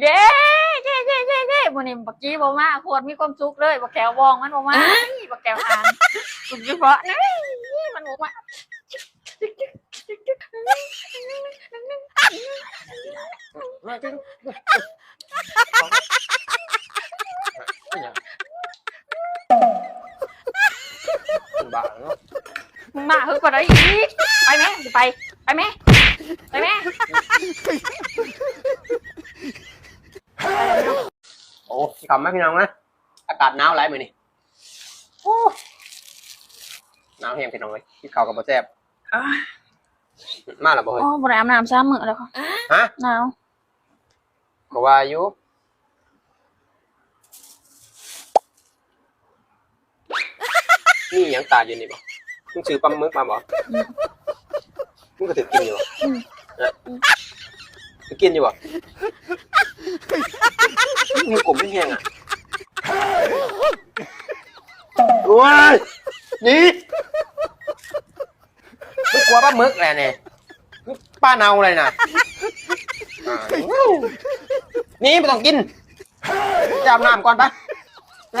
เย้เย้เย้เย้เย้วันนี้บักกี้บ่มาโคตรมีความสุขเลยบักแก้ววองมันบ่มาบักแก้วอ่านสุดเฉพาะนะมันบ่มามาจริงบ้าเนาะมึงมาเฮ้ยกว่าได้อีกไปไหมไปไปไหมไปไหม โอ้กลับมาพี่น้องนะอากาศหนาวไรมือนี่โอ้หนาวแห้งพี่น้องเลยที่เขาวกับบ่แซ่บมาแล้วบ่เฮ้ยอ๋อบ่ได้อาบน้ำซ้ำมื้อแล้วค่ะฮะหนาวก็ว่าอยู่นี่หยังตาอยู่นี่บ่มึงซื้อปลาหมึกมาบ่มึงก็ถือกินอยู่บ่นะถือกินอยู่บ่ มึงกลมไม่แห้งอะโอ้ยนี่มึงกลัวปลาหมึกแหละเนี่ยมึงป้าเนาเลยน่ะอ่านี่ไม่ต้องกินจะอาบน้ำก่อนปะ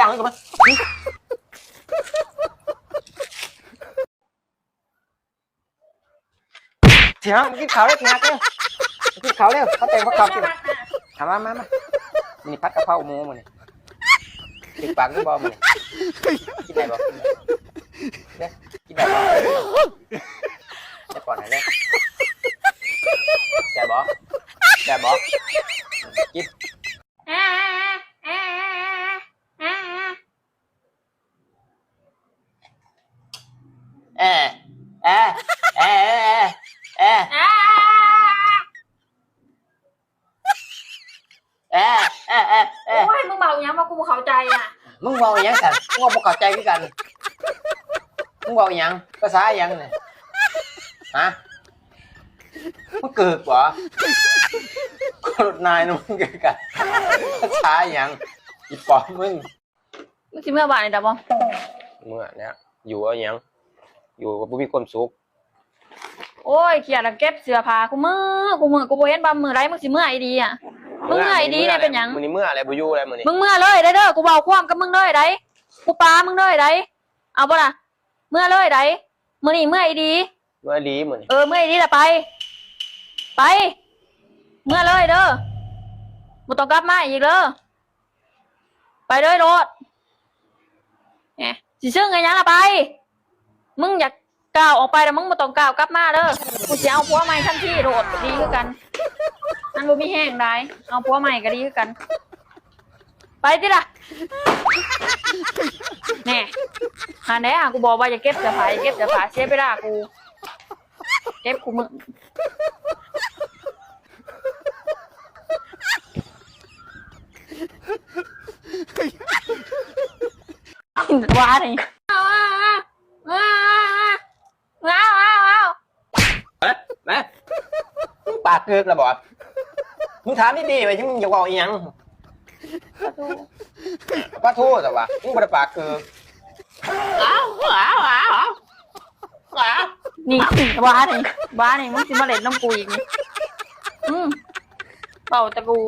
ล้างมือก่อนปะเถียงมึงกินข้าวเร็วเถียงเร็วกินข้าวเร็วเขาแต่งเขาขับกินถามมามามา นี่พัดกะเพราหมูมันนี่ติดปากนี่บอมันนี่กินได้บ่เด้กินได้บ่ได้ก่อนไหนเด้ได้บ่ได้บ่กินอ่าอ่าอ่าเออเออเออเออเหยังมากูบ่เข้าใจอะมึงเว้าอหยังกันมึงเว้าบ่เข้าใจคือกันมึงเว้าอหยังภาษาอหยังเนี่ยฮะมึงเกิดบ่คนนายนะมึงเกิดกันภาษาอหยังอีปอบมึงมึงสิเมื่อบ่ายนี่ดาบ่เมื่อเนี้ยอยู่เอาหยังอยู่กับบ่มีความสุขโอ้ยเขียนแล้วเก็บเสื้อผ้ากูมือกูมือกูบ่เห็นบ่มื้อไรมึงสิเมื่อไอ้ดีอะ มึงเมื่อยดีเนี่ยเป็นหยังมื้อนี้เมื่ออะไรบ่อยู่อะไรมื้อนี้มึงเมื่อเลยได้เด้อกูเบาความกับมึงเลยได้กูปามึงเลยได้เอาบ่ล่ะเมื่อเลยได้มื้อนี้เมื่อไอ้ดี เมื่อดีมื้อนี้เออเมื่อไอ้ดีละไป ไป เมื่อเลยเด้อบ่ต้องกลับมาอีกเด้อไปเลยโลดแหมสิซึ่งไงยังล่ะไป มึงอยากก้าวออกไปแล้วมึงบ่ต้องก้าวกลับมาเด้อกูสิเอาผัวใหม่ทันทีโลดดีคือกันอัน บ่มีแห้งได้เอาผัวใหม่ก็ดีคือกัน ไปติล่ะแน่หาแน่หากูบอกว่าอย่าเก็บเสื้อผ้าอย่าเก็บเสื้อผ้าเสียเวลากู เก็บกูมึงว้านี่ว้าวว้าวว้าวว้าวว้าวเอ๊ะแม่มึงปากเกิกแล้วบ่ มึงถามดีๆไปที่มึงจะเว้าอีหยังปะโทษแต่ว่ามึงบ่ได้ปากเกิกอ้าวอ้าวอ้าวอ้าวนี่ว้านี่ว้านี่มึงสิมาเล่นน้ำกูอีกนี่อืมเป่าตะกู